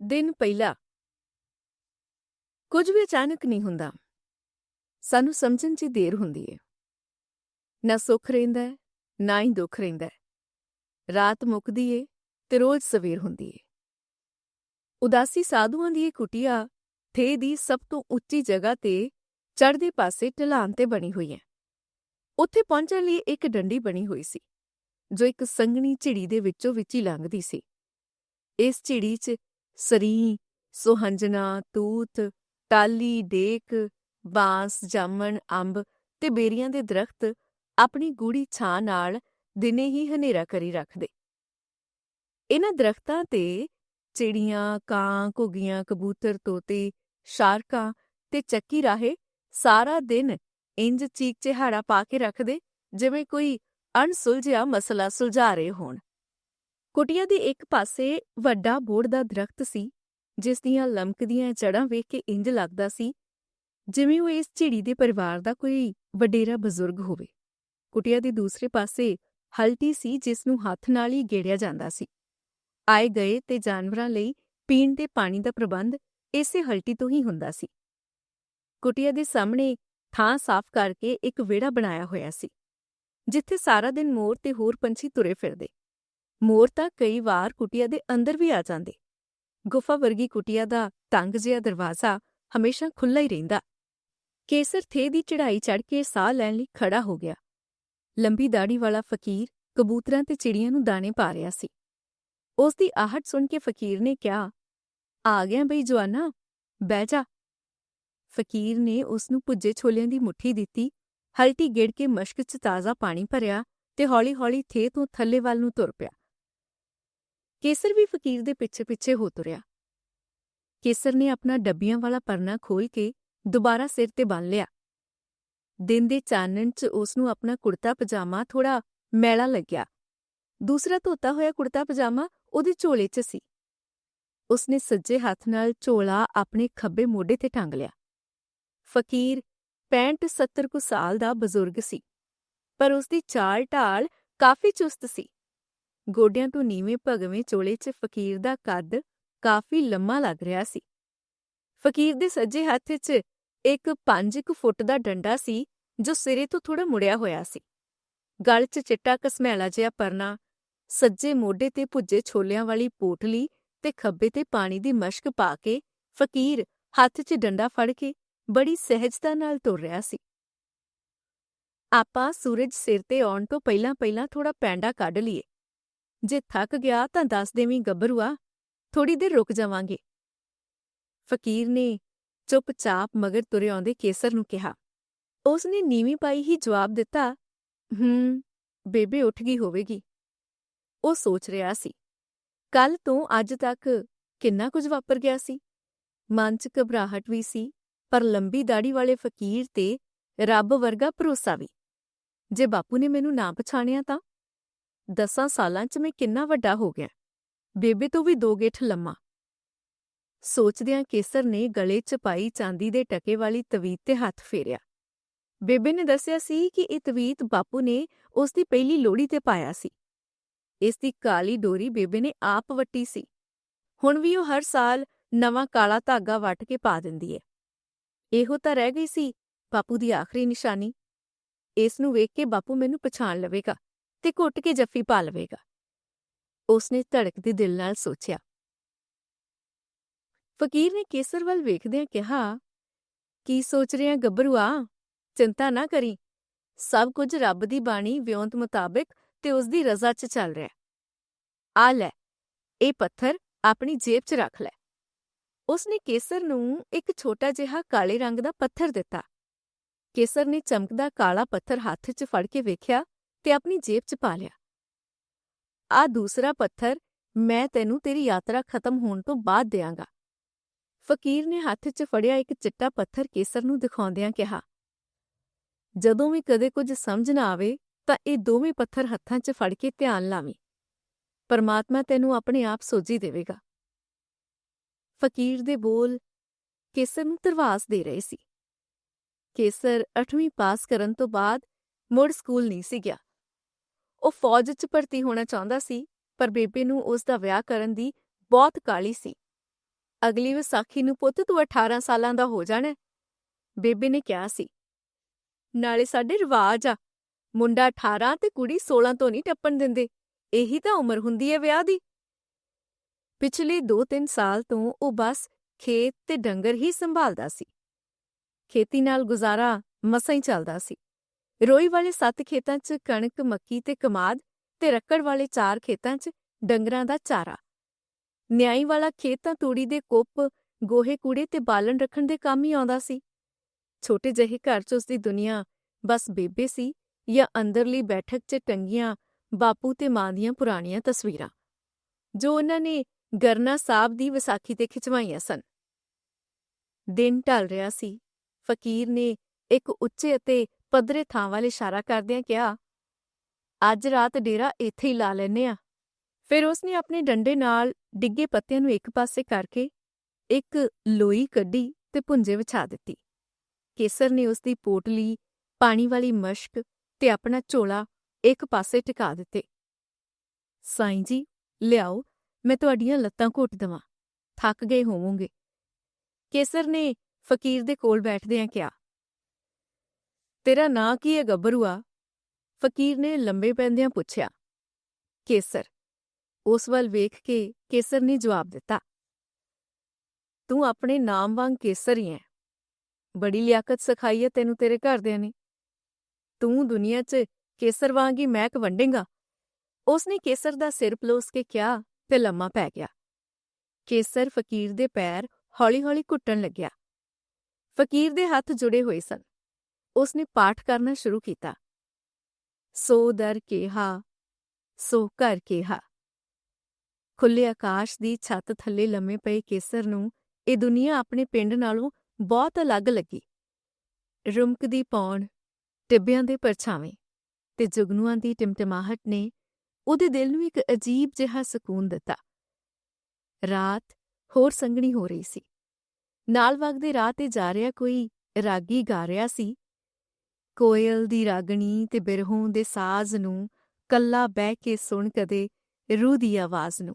ਦਿਨ ਪਹਿਲਾ। ਕੁਝ ਵੀ ਅਚਾਨਕ ਨਹੀਂ ਹੁੰਦਾ। ਸਾਨੂੰ ਸਮਝਣ 'ਚ ਦੇਰ ਹੁੰਦੀ ਹੈ ਨਾ ਸੁੱਖ ਰਹਿੰਦਾ ਹੈ ਨਾ ਹੀ ਦੁੱਖ ਰਹਿੰਦਾ ਹੈ ਰਾਤ ਮੁੱਕਦੀ ਏ ਤੇ ਰੋਜ਼ ਸਵੇਰ ਹੁੰਦੀ ਏ। ਉਦਾਸੀ ਸਾਧੂਆਂ ਦੀ ਇਹ ਕੁਟਿਆ ਥੇ ਦੀ ਸਭ ਤੋਂ ਉੱਚੀ ਜਗ੍ਹਾ ਤੇ ਚੜ੍ਹਦੇ ਪਾਸੇ ਢਲਾਨ ਤੇ ਬਣੀ ਹੋਈ ਹੈ ਉੱਥੇ ਪਹੁੰਚਣ ਲਈ ਇੱਕ ਡੰਡੀ ਬਣੀ ਹੋਈ ਸੀ, ਜੋ ਇੱਕ ਸੰਘਣੀ ਝਿੜੀ ਦੇ ਵਿੱਚੋਂ ਵਿੱਚ ਹੀ ਲੰਘਦੀ ਸੀ। ਇਸ ਝਿੜੀ 'ਚ ਸਰੀ ਸੁਹੰਜਨਾ ਤੂਤ, ਟਾਲੀ, ਡੇਕ, ਬਾਂਸ, ਜਾਮਣ, ਅੰਬ ਤੇ ਬੇਰੀਆਂ ਦੇ ਦਰਖਤ ਆਪਣੀ ਗੂੜੀ ਛਾਂ ਨਾਲ ਦਿਨੇ ਹੀ ਹਨੇਰਾ ਕਰੀ ਰੱਖਦੇ। ਇਹਨਾਂ ਦਰਖਤਾਂ ਤੇ ਚਿੜੀਆਂ, ਕਾਂ, ਘੁੱਗੀਆਂ, ਕਬੂਤਰ, ਤੋਤੇ, ਸ਼ਾਰਕਾਂ ਤੇ ਚੱਕੀ ਰਾਹੇ ਸਾਰਾ ਦਿਨ ਇੰਜ ਚੀਕ ਚਿਹਾੜਾ ਪਾ ਕੇ ਰੱਖਦੇ, ਜਿਵੇਂ ਕੋਈ ਅਣਸੁਲਝਿਆ ਮਸਲਾ ਸੁਲਝਾ ਰਹੇ ਹੋਣ। ਕੁਟੀਆ ਦੇ ਇੱਕ ਪਾਸੇ ਵੱਡਾ ਬੋੜ ਦਾ ਦਰਖਤ ਸੀ, ਜਿਸ ਦੀਆਂ ਲਮਕਦੀਆਂ ਜੜ੍ਹਾਂ ਵੇਖ ਕੇ ਇੰਜ ਲੱਗਦਾ ਸੀ ਜਿਵੇਂ ਉਹ ਇਸ ਝਿੜੀ ਦੇ ਪਰਿਵਾਰ ਦਾ ਕੋਈ ਵਡੇਰਾ ਬਜ਼ੁਰਗ ਹੋਵੇ। ਕੁਟਿਆ ਦੇ ਦੂਸਰੇ ਪਾਸੇ ਹਲਟੀ ਸੀ ਜਿਸ ਨੂੰ ਹੱਥ ਨਾਲ ਹੀ ਗੇੜਿਆ ਜਾਂਦਾ ਸੀ। ਆਏ ਗਏ ਤੇ ਜਾਨਵਰਾਂ ਲਈ ਪੀਣ ਦੇ ਪਾਣੀ ਦਾ ਪ੍ਰਬੰਧ ਇਸੇ ਹਲਟੀ ਤੋਂ ਹੀ ਹੁੰਦਾ ਸੀ। ਕੁਟੀਆ ਦੇ ਸਾਹਮਣੇ ਥਾਂ ਸਾਫ਼ ਕਰਕੇ ਇੱਕ ਵਿਹੜਾ ਬਣਾਇਆ ਹੋਇਆ ਸੀ, ਜਿੱਥੇ ਸਾਰਾ ਦਿਨ ਮੋਰ ਤੇ ਹੋਰ ਪੰਛੀ ਤੁਰੇ ਫਿਰਦੇ। ਮੋਰ ਤਾਂ ਕਈ ਵਾਰ ਕੁਟੀਆ ਦੇ ਅੰਦਰ ਵੀ ਆ ਜਾਂਦੇ। ਗੁਫਾ ਵਰਗੀ ਕੁਟੀਆ ਦਾ ਤੰਗ ਜਿਹਾ ਦਰਵਾਜ਼ਾ ਹਮੇਸ਼ਾ ਖੁੱਲ੍ਹਾ ਹੀ ਰਹਿੰਦਾ। ਕੇਸਰ ਥੇ ਦੀ ਚੜ੍ਹਾਈ ਚੜ੍ਹ ਕੇ ਸਾਹ ਲੈਣ ਲਈ ਖੜਾ ਹੋ ਗਿਆ। ਲੰਬੀ ਦਾੜੀ ਵਾਲਾ ਫਕੀਰ ਕਬੂਤਰਾਂ ਤੇ ਚਿੜੀਆਂ ਨੂੰ ਦਾਣੇ ਪਾ ਰਿਹਾ ਸੀ। ਉਸ ਦੀ ਆਹਟ ਸੁਣ ਕੇ ਫਕੀਰ ਨੇ ਕਿਹਾ, ਆ ਗਿਆ ਬਈ ਜਵਾਨਾ, ਬਹਿ ਜਾ। ਫਕੀਰ ਨੇ ਉਸ ਨੂੰ ਭੁੱਜੇ ਛੋਲਿਆਂ ਦੀ ਮੁੱਠੀ ਦਿੱਤੀ, ਹਲਟੀ ਗੇੜ ਕੇ ਮਸ਼ਕ 'ਚ ਤਾਜ਼ਾ ਪਾਣੀ ਭਰਿਆ ਤੇ ਹੌਲੀ-ਹੌਲੀ ਥੇ ਤੋਂ ਥੱਲੇ ਵੱਲ ਨੂੰ ਤੁਰ ਪਿਆ। ਕੇਸਰ ਵੀ ਫਕੀਰ ਦੇ ਪਿੱਛੇ-ਪਿੱਛੇ ਹੋ ਤੁਰਿਆ। ਕੇਸਰ ਨੇ ਆਪਣਾ ਡੱਬੀਆਂ ਵਾਲਾ ਪਰਨਾ ਖੋਲ ਕੇ ਦੁਬਾਰਾ ਸਿਰ ਤੇ ਬੰਨ ਲਿਆ। ਦਿਨ ਦੇ ਚਾਨਣ 'ਚ ਉਸ ਨੂੰ ਆਪਣਾ ਕੁੜਤਾ ਪਜਾਮਾ ਥੋੜਾ ਮੈਲਾ ਲੱਗਿਆ। ਦੂਸਰਾ ਧੋਤਾ ਹੋਇਆ ਕੁੜਤਾ ਪਜਾਮਾ ਉਹਦੇ ਝੋਲੇ 'ਚ ਸੀ। ਉਸਨੇ ਸੱਜੇ ਹੱਥ ਨਾਲ ਝੋਲਾ ਆਪਣੇ ਖੱਬੇ ਮੋਢੇ ਤੇ ਟੰਗ ਲਿਆ। ਫਕੀਰ 65-70 ਕੁ ਸਾਲ ਦਾ ਬਜ਼ੁਰਗ ਸੀ, ਪਰ ਉਸ ਦੀ ਚਾਲ ਢਾਲ ਕਾਫੀ ਚੁਸਤ ਸੀ। ਗੋਡਿਆਂ ਤੋਂ ਨੀਵੇਂ ਭਗਵੇਂ ਚੋਲੇ 'ਚ ਫਕੀਰ ਦਾ ਕੱਦ ਕਾਫੀ ਲੰਮਾ ਲੱਗ ਰਿਹਾ ਸੀ। ਫਕੀਰ ਦੇ ਸੱਜੇ ਹੱਥ 'ਚ ਇੱਕ 5 ਕੁ ਫੁੱਟ ਦਾ ਡੰਡਾ ਸੀ, ਜੋ ਸਿਰੇ ਤੋਂ ਥੋੜਾ ਮੁੜਿਆ ਹੋਇਆ ਸੀ। ਗਲ 'ਚ ਚਿੱਟਾ ਕਸਮੈਲਾ ਜਿਹਾ ਪਰਨਾ, ਸੱਜੇ ਮੋਢੇ ਤੇ ਭੁੱਜੇ ਛੋਲਿਆਂ ਵਾਲੀ ਪੋਟਲੀ ਤੇ ਖੱਬੇ ਤੇ ਪਾਣੀ ਦੀ ਮਸ਼ਕ ਪਾ ਕੇ ਫਕੀਰ ਹੱਥ 'ਚ ਡੰਡਾ ਫੜ ਕੇ ਬੜੀ ਸਹਿਜਤਾ ਨਾਲ ਤੁਰ ਰਿਹਾ ਸੀ। ਆਪਾਂ ਸੂਰਜ ਸਿਰ ਤੇ ਆਉਣ ਤੋਂ ਪਹਿਲਾਂ ਪਹਿਲਾਂ ਥੋੜਾ ਪੈਂਡਾ ਕੱਢ ਲਈਏ। ਜੇ ਥੱਕ ਗਿਆ ਤਾਂ ਦੱਸ ਦੇਵੀਂ ਗੱਭਰੂਆ ਥੋੜੀ ਦੇਰ ਰੁਕ ਜਾਵਾਂਗੇ। ਫਕੀਰ ਨੇ ਚੁੱਪਚਾਪ ਮਗਰ ਤੁਰੇ ਆਉਂਦੇ ਕੇਸਰ ਨੂੰ ਕਿਹਾ। ਉਸ ਨੇ ਨੀਵੀਂ ਪਾਈ ਹੀ ਜਵਾਬ ਦਿੱਤਾ, ਹੂੰ, ਬੇਬੇ ਉੱਠ ਗਈ ਹੋਵੇਗੀ। ਉਹ ਸੋਚ ਰਿਹਾ ਸੀ ਕੱਲ ਤੋਂ ਅੱਜ ਤੱਕ ਕਿੰਨਾ ਕੁਝ ਵਾਪਰ ਗਿਆ ਸੀ? ਮਨ 'ਚ ਘਬਰਾਹਟ ਵੀ ਸੀ, ਪਰ ਲੰਬੀ ਦਾੜੀ ਵਾਲੇ ਫਕੀਰ ਤੇ ਰੱਬ ਵਰਗਾ ਭਰੋਸਾ ਵੀ। ਜੇ ਬਾਪੂ ਨੇ ਮੈਨੂੰ ਨਾ ਪਛਾਣਿਆ ਤਾਂ? ਦਸਾਂ ਸਾਲਾਂ 'ਚ ਮੈਂ ਕਿੰਨਾ ਵੱਡਾ ਹੋ ਗਿਆ। ਬੇਬੇ ਤੋਂ ਵੀ ਦੋ ਗੇਠ ਲੰਮਾ। ਸੋਚਦਿਆਂ ਕੇਸਰ ਨੇ ਗਲੇ 'ਚ ਪਾਈ ਚਾਂਦੀ ਦੇ ਟਕੇ ਵਾਲੀ ਤਵੀਤ ਤੇ ਹੱਥ ਫੇਰਿਆ। ਬੇਬੇ ਨੇ ਦੱਸਿਆ ਸੀ ਕਿ ਇਹ ਤਵੀਤ ਬਾਪੂ ਨੇ ਉਸ ਦੀ ਪਹਿਲੀ ਲੋੜੀ ਤੇ ਪਾਇਆ ਸੀ। ਇਸ ਦੀ ਕਾਲੀ ਡੋਰੀ ਬੇਬੇ ਨੇ ਆਪ ਵੱਟੀ ਸੀ। ਹੁਣ ਵੀ ਉਹ ਹਰ ਸਾਲ ਨਵਾਂ ਕਾਲਾ ਧਾਗਾ ਵੱਟ ਕੇ ਪਾ ਦਿੰਦੀ ਹੈ ਇਹੋ ਤਾਂ ਰਹਿ ਗਈ ਸੀ ਬਾਪੂ ਦੀ ਆਖਰੀ ਨਿਸ਼ਾਨੀ। ਇਸ ਨੂੰ ਵੇਖ ਕੇ ਬਾਪੂ ਮੈਨੂੰ ਪਛਾਣ ਲਵੇਗਾ। ਤੇ ਘੁੱਟ ਕੇ ਜੱਫੀ ਪਾ ਲਵੇਗਾ। ਉਸਨੇ ਧੜਕਦੇ ਦਿਲ ਨਾਲ ਸੋਚਿਆ। ਫਕੀਰ ਨੇ ਕੇਸਰ ਵੱਲ ਵੇਖਦਿਆਂ ਕਿਹਾ, ਕੀ ਸੋਚ ਰਿਹਾ ਗੱਭਰੂਆ? ਚਿੰਤਾ ਨਾ ਕਰੀ। ਸਭ ਕੁਝ ਰੱਬ ਦੀ ਬਾਣੀ ਵਿਉਂਤ ਮੁਤਾਬਿਕ ਤੇ ਉਸ ਦੀ ਰਜ਼ਾ 'ਚ ਚੱਲ ਰਿਹਾ। ਆ ਲੈ, ਇਹ ਪੱਥਰ ਆਪਣੀ ਜੇਬ 'ਚ ਰੱਖ ਲੈ। ਉਸਨੇ ਕੇਸਰ ਨੂੰ ਇੱਕ ਛੋਟਾ ਜਿਹਾ ਕਾਲੇ ਰੰਗ ਦਾ ਪੱਥਰ ਦਿੱਤਾ। ਕੇਸਰ ਨੇ ਚਮਕਦਾ ਕਾਲਾ ਪੱਥਰ ਹੱਥ 'ਚ ਫੜ ਕੇ ਵੇਖਿਆ ਤੇ ਆਪਣੀ ਜੇਬ 'ਚ ਪਾ ਲਿਆ। ਆ ਦੂਸਰਾ ਪੱਥਰ ਮੈਂ ਤੈਨੂੰ ਤੇਰੀ ਯਾਤਰਾ ਖਤਮ ਹੋਣ ਤੋਂ ਬਾਅਦ ਦੇਵਾਂਗਾ ਫਕੀਰ ਨੇ ਹੱਥ 'ਚ ਫੜਿਆ ਇੱਕ ਚਿੱਟਾ ਪੱਥਰ ਕੇਸਰ ਨੂੰ ਦਿਖਾਉਂਦਿਆਂ ਕਿਹਾ, ਜਦੋਂ ਵੀ ਕਦੇ ਕੁਝ ਸਮਝ ਨਾ ਆਵੇ, ਤਾਂ ਇਹ ਦੋਵੇਂ ਪੱਥਰ ਹੱਥਾਂ 'ਚ ਫੜ ਕੇ ਧਿਆਨ ਲਾਵੀਂ। ਪਰਮਾਤਮਾ ਤੈਨੂੰ ਆਪਣੇ ਆਪ ਸੋਝੀ ਦੇਵੇਗਾ। ਫਕੀਰ ਦੇ ਬੋਲ ਕੇਸਰ ਨੂੰ ਤਰਵਾਸ ਦੇ ਰਹੇ ਸੀ। ਕੇਸਰ 8ਵੀਂ ਪਾਸ ਕਰਨ ਤੋਂ ਬਾਅਦ ਮੁੜ ਸਕੂਲ ਨਹੀਂ ਸੀ ਗਿਆ। ਉਹ ਫੌਜ 'ਚ ਭਰਤੀ ਹੋਣਾ ਚਾਹੁੰਦਾ ਸੀ, ਪਰ ਬੇਬੇ ਨੂੰ ਉਸ ਦਾ ਵਿਆਹ ਕਰਨ ਦੀ ਬਹੁਤ ਕਾਲੀ ਸੀ। ਅਗਲੀ ਵਿਸਾਖੀ ਨੂੰ ਪੁੱਤ, ਤੂੰ 18 ਸਾਲਾਂ ਦਾ ਹੋ ਜਾਣਾ। ਬੇਬੇ ਨੇ ਕਿਹਾ ਸੀ, ਨਾਲੇ ਸਾਡੇ ਰਿਵਾਜ ਆ, ਮੁੰਡਾ 18 ਤੇ ਕੁੜੀ 16 ਤੋਂ ਨਹੀਂ ਟੱਪਣ ਦਿੰਦੇ, ਇਹੀ ਤਾਂ ਉਮਰ ਹੁੰਦੀ ਹੈ ਵਿਆਹ ਦੀ। ਪਿਛਲੇ 2-3 ਸਾਲ ਤੋਂ ਉਹ ਬਸ ਖੇਤ ਤੇ ਡੰਗਰ ਹੀ ਸੰਭਾਲਦਾ ਸੀ। ਖੇਤੀ ਨਾਲ ਗੁਜ਼ਾਰਾ ਮਸਾਂ ਹੀ ਚੱਲਦਾ ਸੀ। ਰੋਈ ਵਾਲੇ ਸੱਤ ਖੇਤਾਂ 'ਚ ਕਣਕ, ਮੱਕੀ ਤੇ ਕਮਾਦ ਤੇ ਰੱਕੜ ਵਾਲੇ ਚਾਰ ਖੇਤਾਂ 'ਚ ਡੰਗਰਾਂ ਦਾ ਚਾਰਾ। ਨਿਆਈ ਵਾਲਾ ਖੇਤ ਤਾਂ ਤੂੜੀ ਦੇ ਕੁੱਪ, ਗੋਹੇ ਕੂੜੇ ਤੇ ਬਾਲਣ ਰੱਖਣ ਦੇ ਕੰਮ ਹੀ ਆਉਂਦਾ ਸੀ। ਛੋਟੇ ਜਿਹੇ ਘਰ 'ਚ ਉਸਦੀ ਦੁਨੀਆ ਬਸ ਬੇਬੇ ਸੀ ਜਾਂ ਅੰਦਰਲੀ ਬੈਠਕ 'ਚ ਟੰਗੀਆਂ ਬਾਪੂ ਤੇ ਮਾਂ ਦੀਆਂ ਪੁਰਾਣੀਆਂ ਤਸਵੀਰਾਂ। ਜੋ ਉਹਨਾਂ ਨੇ ਗਰਨਾ ਸਾਹਿਬ ਦੀ ਵਿਸਾਖੀ ਤੇ ਖਿਚਵਾਈਆਂ ਸਨ। ਦਿਨ ਢਲ ਰਿਹਾ ਸੀ। ਫਕੀਰ ਨੇ ਇੱਕ ਉੱਚੇ ਅਤੇ ਪੱਧਰੇ ਥਾਂ ਵੱਲ ਇਸ਼ਾਰਾ ਕਰਦਿਆਂ ਕਿਹਾ, ਅੱਜ ਰਾਤ ਡੇਰਾ ਇੱਥੇ ਹੀ ਲਾ ਲੈਨੇ ਆ ਫਿਰ ਉਸਨੇ ਆਪਣੇ ਡੰਡੇ ਨਾਲ ਡਿੱਗੇ ਪੱਤਿਆਂ ਨੂੰ ਇੱਕ ਪਾਸੇ ਕਰਕੇ ਇੱਕ ਲੋਈ ਕੱਢੀ ਤੇ ਪੁੰਜੇ ਵਿਛਾ ਦਿੱਤੀ। ਕੇਸਰ ਨੇ ਉਸਦੀ ਪੋਟਲੀ ਪਾਣੀ ਵਾਲੀ ਮਸ਼ਕ ਤੇ ਆਪਣਾ ਝੋਲਾ ਇੱਕ ਪਾਸੇ ਟਿਕਾ ਦਿੱਤੇ। ਸਾਈਂ ਜੀ, ਲਿਆਓ, ਮੈਂ ਤੁਹਾਡੀਆਂ ਲੱਤਾਂ ਘੁੱਟ ਦਵਾਂ। ਥੱਕ ਗਏ ਹੋਵੋਗੇ। ਕੇਸਰ ਨੇ ਫਕੀਰ ਦੇ ਕੋਲ ਬੈਠਦਿਆਂ ਕਿਹਾ ਤੇਰਾ ਨਾਂ ਕੀ ਹੈ ਗੱਭਰੂਆ ਫਕੀਰ ਨੇ ਲੰਬੇ ਪੈਂਦਿਆਂ ਪੁੱਛਿਆ। ਕੇਸਰ। ਉਸ ਵੱਲ ਵੇਖ ਕੇ ਕੇਸਰ ਨੇ ਜਵਾਬ ਦਿੱਤਾ। ਤੂੰ ਆਪਣੇ ਨਾਮ ਵਾਂਗ ਕੇਸਰ ਹੀ ਹੈ। ਬੜੀ ਲਿਆਕਤ ਸਿਖਾਈ ਹੈ ਤੈਨੂੰ ਤੇਰੇ ਘਰਦਿਆਂ ਨੇ। ਤੂੰ ਦੁਨੀਆ 'ਚ ਕੇਸਰ ਵਾਂਗ ਹੀ ਮਹਿਕ ਵੰਡੇਗਾ। ਉਸਨੇ ਕੇਸਰ ਦਾ ਸਿਰ ਪਲੋਸ ਕੇ ਕਿਹਾ ਤੇ ਲੰਮਾ ਪੈ ਗਿਆ। ਕੇਸਰ ਫਕੀਰ ਦੇ ਪੈਰ ਹੌਲੀ-ਹੌਲੀ ਘੁੱਟਣ ਲੱਗਿਆ। ਫਕੀਰ ਦੇ ਹੱਥ ਜੁੜੇ ਹੋਏ ਸਨ। ਉਸਨੇ ਪਾਠ ਕਰਨਾ ਸ਼ੁਰੂ ਕੀਤਾ। ਸੋ ਦਰ ਕੇਹਾ, ਸੋ ਘਰ ਕਿਹਾ। ਖੁੱਲੇ ਆਕਾਸ਼ ਦੀ ਛੱਤ ਥੱਲੇ ਲੰਮੇ ਪਏ ਕੇਸਰ ਨੂੰ ਇਹ ਦੁਨੀਆ ਆਪਣੇ ਪਿੰਡ ਨਾਲੋਂ ਬਹੁਤ ਅਲੱਗ ਲੱਗੀ। ਰੁਮਕਦੀ ਪੌਣ, ਟਿੱਬਿਆਂ ਦੇ ਪਰਛਾਵੇਂ ਤੇ ਜੁਗਨੂਆਂ ਦੀ ਟਿਮਟਿਮਾਹਟ ਨੇ ਉਹਦੇ ਦਿਲ ਨੂੰ ਇੱਕ ਅਜੀਬ ਜਿਹਾ ਸਕੂਨ ਦਿੱਤਾ। ਰਾਤ ਹੋਰ ਸੰਗਣੀ ਹੋ ਰਹੀ ਸੀ। ਨਾਲ ਵਗਦੇ ਰਾਹ ਤੇ ਜਾ ਰਿਹਾ ਕੋਈ ਰਾਗੀ ਗਾ ਰਿਹਾ ਸੀ। ਕੋਇਲ ਦੀ ਰਾਗਣੀ ਤੇ ਬਿਰਹੋਂ ਦੇ ਸਾਜ਼ ਨੂੰ ਕੱਲਾ ਬਹਿ ਕੇ ਸੁਣ ਕਦੇ ਰੂਹ ਦੀ ਆਵਾਜ਼ ਨੂੰ।